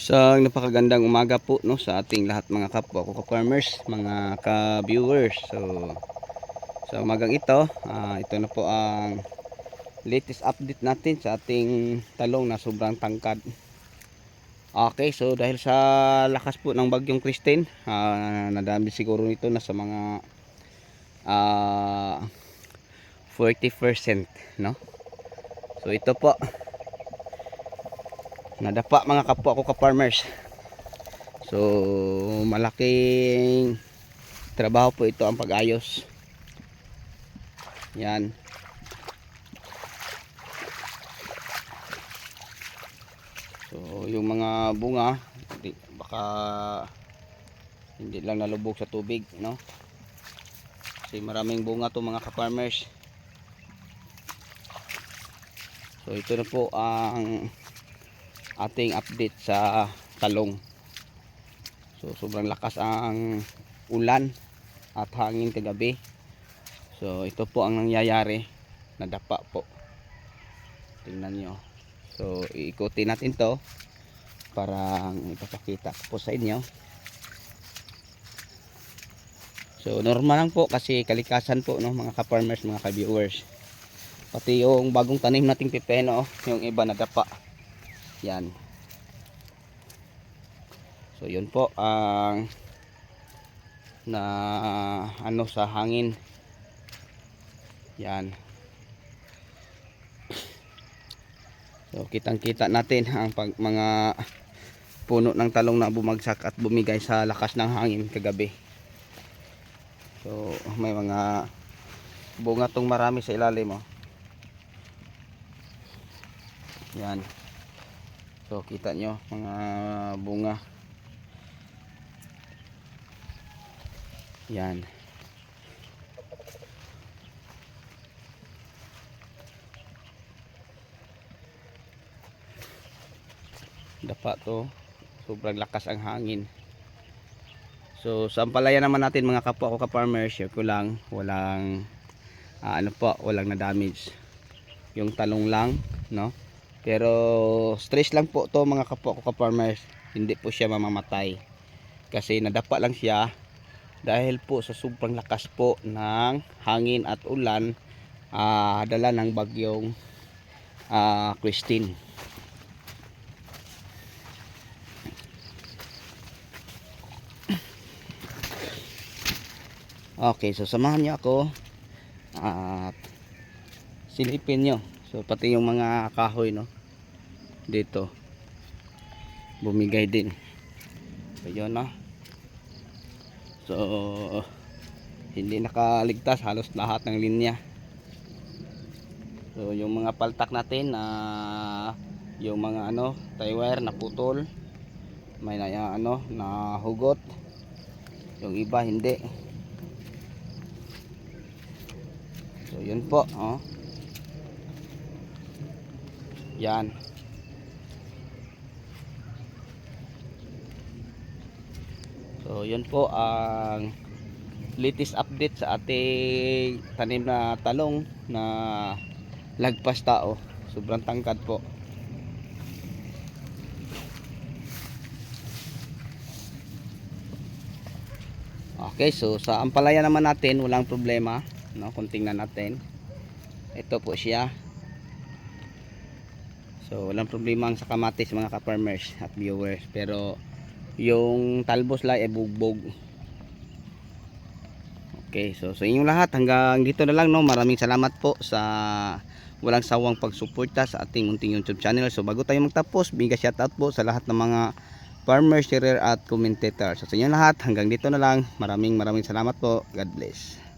Isang napakagandang umaga po no sa ating lahat mga kapwa ko farmers, mga ka-viewers. So sa umagang ito, ah, ito na po ang latest update natin sa ating talong na sobrang tangkad. Okay, so dahil sa lakas po ng bagyong Christine, ah, nadami siguro nito na sa mga ah 40%, no? So ito po, nadapa mga kapwa ko ka-farmers so malaking trabaho po ito ang pag-ayos. Yan. So yung mga bunga baka hindi lang nalubog sa tubig no? Kasi maraming bunga to mga ka-farmers. So ito na po ang ating update sa talong. So sobrang lakas ang ulan at hangin kagabi. So ito po ang nangyayari. Nadapa po. Tingnan nyo. So iikutin natin to para ipapakita po sa inyo. So normal lang po kasi kalikasan po no mga ka-farmers mga ka-viewers. Pati yung bagong tanim nating pipeno yung iba nadapa yan. So yun po ang na ano sa hangin. Yan. So kitang-kita natin ang pag, mga puno ng talong na bumagsak at bumigay sa lakas ng hangin kagabi. So may mga bunga tong marami sa ilalim oh. Yan. So kita nyo mga bunga. Yan. Dapa to. Sobrang lakas ang hangin. So sa ampalaya naman natin mga kapwa ko ka-farmer, share ko lang, walang ah, ano po, walang na damage. Yung talong lang, no? Pero stress lang po to mga kapwa ko ka-farmers. Hindi po siya mamamatay. Kasi nadapa lang siya dahil po sa sobrang lakas po ng hangin at ulan ah dala ng bagyong ah, Christine. Okay, so samahan niyo ako at silipin nyo. So pati yung mga kahoy no? Dito. Bumigay din. So yun no. So hindi nakaligtas. Halos lahat ng linya. So yung mga paltak natin na yung mga ano tie wire na putol. May na ano na hugot. Yung iba hindi. So yun po oh yan. So, yun po ang latest update sa ating tanim na talong na lagpas tao. Sobrang tangkad po. Okay, so sa ampalaya naman natin, walang problema, no? Kung tingnan natin. Ito po siya. So walang problema ang sa kamatis mga ka-farmers at viewers pero yung talbos lang ay bugbog. Okay, so sa inyong lahat hanggang dito na lang no. Maraming salamat po sa walang sawang pagsuporta sa ating munting YouTube channel. So bago tayo magtapos, biga shoutout po sa lahat ng mga farmers, sharer at commentator. So sa inyong lahat hanggang dito na lang. Maraming maraming salamat po. God bless.